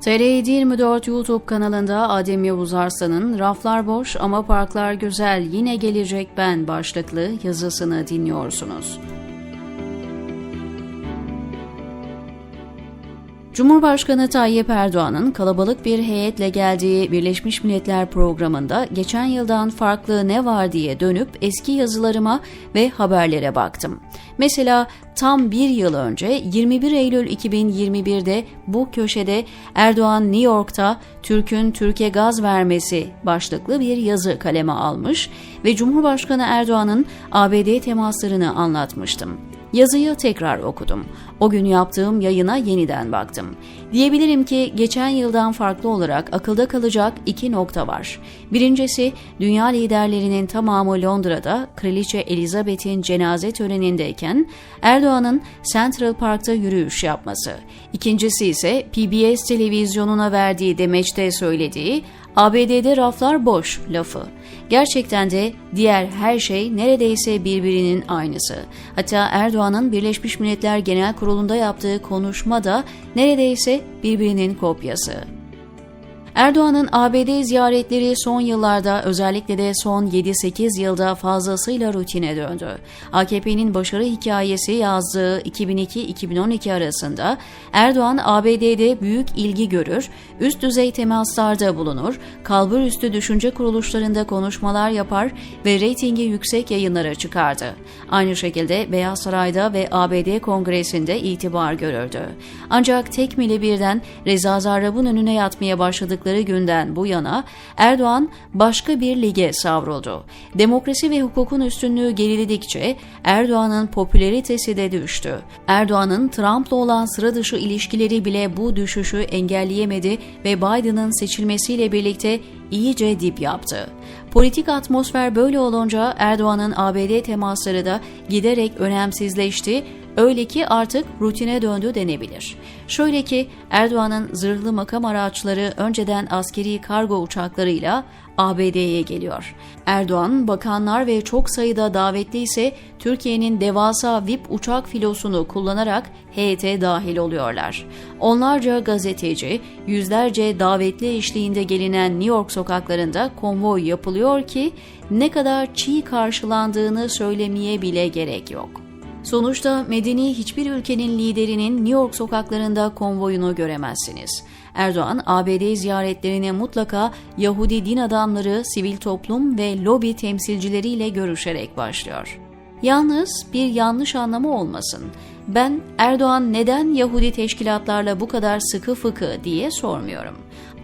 TR24 YouTube kanalında Adem Yavuz Arslan'ın Raflar Boş ama Parklar Güzel Yine Gelecek Ben başlıklı yazısını dinliyorsunuz. Cumhurbaşkanı Tayyip Erdoğan'ın kalabalık bir heyetle geldiği Birleşmiş Milletler programında geçen yıldan farklı ne var diye dönüp eski yazılarıma ve haberlere baktım. Mesela tam bir yıl önce 21 Eylül 2021'de bu köşede Erdoğan New York'ta Türk'ün Türkiye gaz vermesi başlıklı bir yazı kaleme almış ve Cumhurbaşkanı Erdoğan'ın ABD temaslarını anlatmıştım. Yazıyı tekrar okudum. O gün yaptığım yayına yeniden baktım. Diyebilirim ki geçen yıldan farklı olarak akılda kalacak iki nokta var. Birincisi dünya liderlerinin tamamı Londra'da Kraliçe Elizabeth'in cenaze törenindeyken Erdoğan'ın Central Park'ta yürüyüş yapması. İkincisi ise PBS televizyonuna verdiği demeçte söylediği ABD'de raflar boş lafı. Gerçekten de diğer her şey neredeyse birbirinin aynısı. Hatta Erdoğan'ın Birleşmiş Milletler Genel Kurulu'nda yaptığı konuşma da neredeyse birbirinin kopyası. Erdoğan'ın ABD ziyaretleri son yıllarda özellikle de son 7-8 yılda fazlasıyla rutine döndü. AKP'nin başarı hikayesi yazdığı 2002-2012 arasında Erdoğan ABD'de büyük ilgi görür, üst düzey temaslarda bulunur, kalbur üstü düşünce kuruluşlarında konuşmalar yapar ve reytingi yüksek yayınlara çıkardı. Aynı şekilde Beyaz Saray'da ve ABD Kongresi'nde itibar görürdü. Ancak tekmili birden Reza Zarrab'ın önüne yatmaya başladıkları günden bu yana Erdoğan başka bir lige savruldu. Demokrasi ve hukukun üstünlüğü geriledikçe Erdoğan'ın popülaritesi de düştü. Erdoğan'ın Trump'la olan sıra dışı ilişkileri bile bu düşüşü engelleyemedi ve Biden'ın seçilmesiyle birlikte iyice dip yaptı. Politik atmosfer böyle olunca Erdoğan'ın ABD temasları da giderek önemsizleşti Öyle ki artık rutine döndü denebilir. Şöyle ki Erdoğan'ın zırhlı makam araçları önceden askeri kargo uçaklarıyla ABD'ye geliyor. Erdoğan, bakanlar ve çok sayıda davetli ise Türkiye'nin devasa VIP uçak filosunu kullanarak heyete dahil oluyorlar. Onlarca gazeteci, yüzlerce davetli eşliğinde gelinen New York sokaklarında konvoy yapılıyor ki ne kadar çiğ karşılandığını söylemeye bile gerek yok. Sonuçta medeni hiçbir ülkenin liderinin New York sokaklarında konvoyunu göremezsiniz. Erdoğan, ABD ziyaretlerine mutlaka Yahudi din adamları, sivil toplum ve lobi temsilcileriyle görüşerek başlıyor. Yalnız bir yanlış anlamı olmasın. Ben Erdoğan neden Yahudi teşkilatlarla bu kadar sıkı fıkı diye sormuyorum.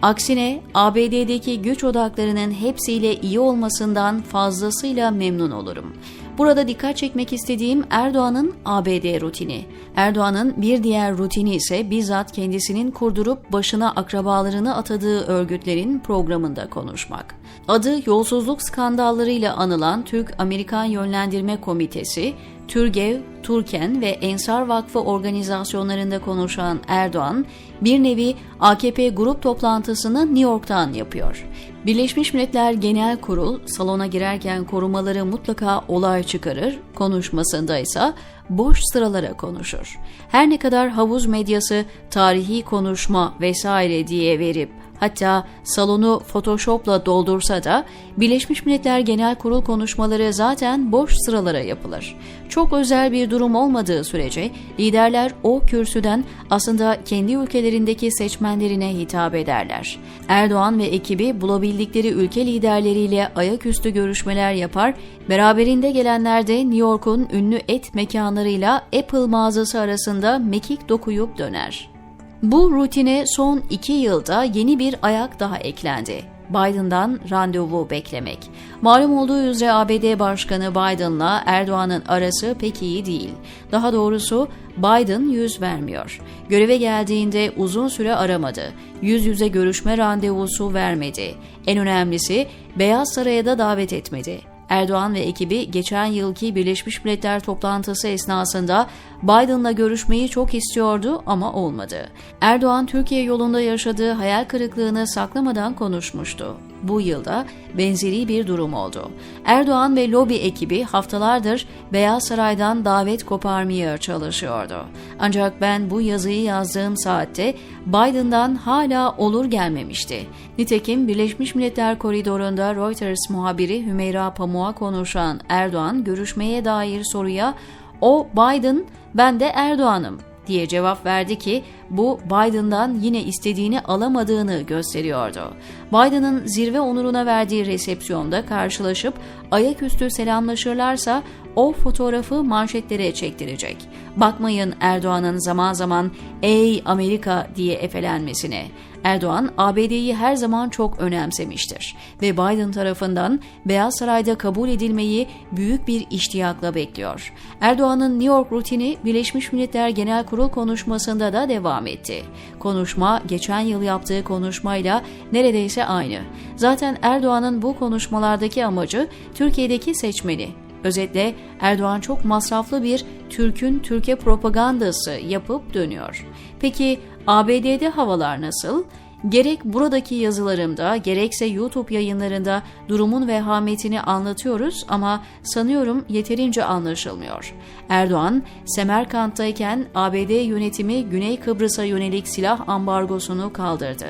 Aksine ABD'deki güç odaklarının hepsiyle iyi olmasından fazlasıyla memnun olurum. Burada dikkat çekmek istediğim Erdoğan'ın ABD rutini. Erdoğan'ın bir diğer rutini ise bizzat kendisinin kurdurup başına akrabalarını atadığı örgütlerin programında konuşmak. Adı yolsuzluk skandallarıyla anılan Türk-Amerikan Yönlendirme Komitesi, Türgev, Turken ve Ensar Vakfı organizasyonlarında konuşan Erdoğan, bir nevi AKP grup toplantısını New York'tan yapıyor. Birleşmiş Milletler Genel Kurul salona girerken korumaları mutlaka olay çıkarır, konuşmasında ise boş sıralara konuşur. Her ne kadar havuz medyası tarihi konuşma vesaire diye verip hatta salonu Photoshop'la doldursa da Birleşmiş Milletler Genel Kurul konuşmaları zaten boş sıralara yapılır. Çok özel bir durum olmadığı sürece liderler o kürsüden aslında kendi ülkelerindeki seçmenlerine hitap ederler. Erdoğan ve ekibi bulabildikleri ülke liderleriyle ayaküstü görüşmeler yapar, beraberinde gelenler de New York'un ünlü et mekanlarıyla Apple mağazası arasında mekik dokuyup döner. Bu rutine son iki yılda yeni bir ayak daha eklendi. Biden'dan randevu beklemek. Malum olduğu üzere ABD Başkanı Biden'la Erdoğan'ın arası pek iyi değil. Daha doğrusu Biden yüz vermiyor. Göreve geldiğinde uzun süre aramadı. Yüz yüze görüşme randevusu vermedi. En önemlisi Beyaz Saray'a da davet etmedi. Erdoğan ve ekibi geçen yılki Birleşmiş Milletler toplantısı esnasında Biden'la görüşmeyi çok istiyordu ama olmadı. Erdoğan Türkiye yolunda yaşadığı hayal kırıklığını saklamadan konuşmuştu. Bu yılda benzeri bir durum oldu. Erdoğan ve lobi ekibi haftalardır Beyaz Saray'dan davet koparmaya çalışıyordu. Ancak ben bu yazıyı yazdığım saatte Biden'dan hala olur gelmemişti. Nitekim Birleşmiş Milletler koridorunda Reuters muhabiri Hümeyra Pamuk'a konuşan Erdoğan görüşmeye dair soruya o Biden ben de Erdoğan'ım diye cevap verdi ki bu Biden'dan yine istediğini alamadığını gösteriyordu. Biden'ın zirve onuruna verdiği resepsiyonda karşılaşıp ayaküstü selamlaşırlarsa o fotoğrafı manşetlere çektirecek. Bakmayın Erdoğan'ın zaman zaman ''Ey Amerika'' diye efelenmesine. Erdoğan ABD'yi her zaman çok önemsemiştir ve Biden tarafından Beyaz Saray'da kabul edilmeyi büyük bir iştiyakla bekliyor. Erdoğan'ın New York rutini Birleşmiş Milletler Genel Kurul konuşmasında da devam etti. Konuşma geçen yıl yaptığı konuşmayla neredeyse aynı. Zaten Erdoğan'ın bu konuşmalardaki amacı Türkiye'deki seçmeni Özetle Erdoğan çok masraflı bir Türk'ün Türkiye propagandası yapıp dönüyor. Peki ABD'de havalar nasıl? Gerek buradaki yazılarımda gerekse YouTube yayınlarında durumun vehametini anlatıyoruz ama sanıyorum yeterince anlaşılmıyor. Erdoğan, Semerkant'tayken ABD yönetimi Güney Kıbrıs'a yönelik silah ambargosunu kaldırdı.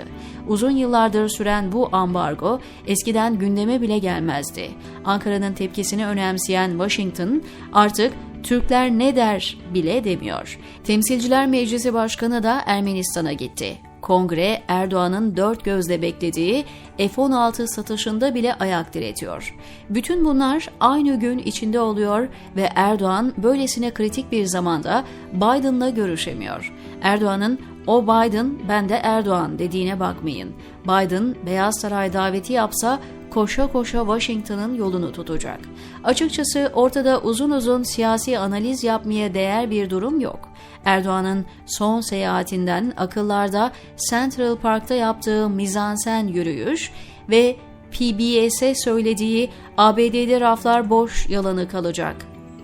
Uzun yıllardır süren bu ambargo eskiden gündeme bile gelmezdi. Ankara'nın tepkisini önemseyen Washington artık Türkler ne der bile demiyor. Temsilciler Meclisi Başkanı da Ermenistan'a gitti. Kongre Erdoğan'ın dört gözle beklediği F-16 satışında bile ayak diretiyor. Bütün bunlar aynı gün içinde oluyor ve Erdoğan böylesine kritik bir zamanda Biden'la görüşemiyor. Erdoğan'ın o Biden ben de Erdoğan dediğine bakmayın. Biden Beyaz Saray daveti yapsa koşa koşa Washington'ın yolunu tutacak. Açıkçası ortada uzun uzun siyasi analiz yapmaya değer bir durum yok. Erdoğan'ın son seyahatinden akıllarda Central Park'ta yaptığı mizansen yürüyüş ve PBS'e söylediği ABD'de raflar boş yalanı kalacak,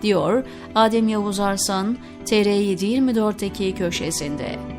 diyor Adem Yavuz Arslan TR724'teki köşesinde.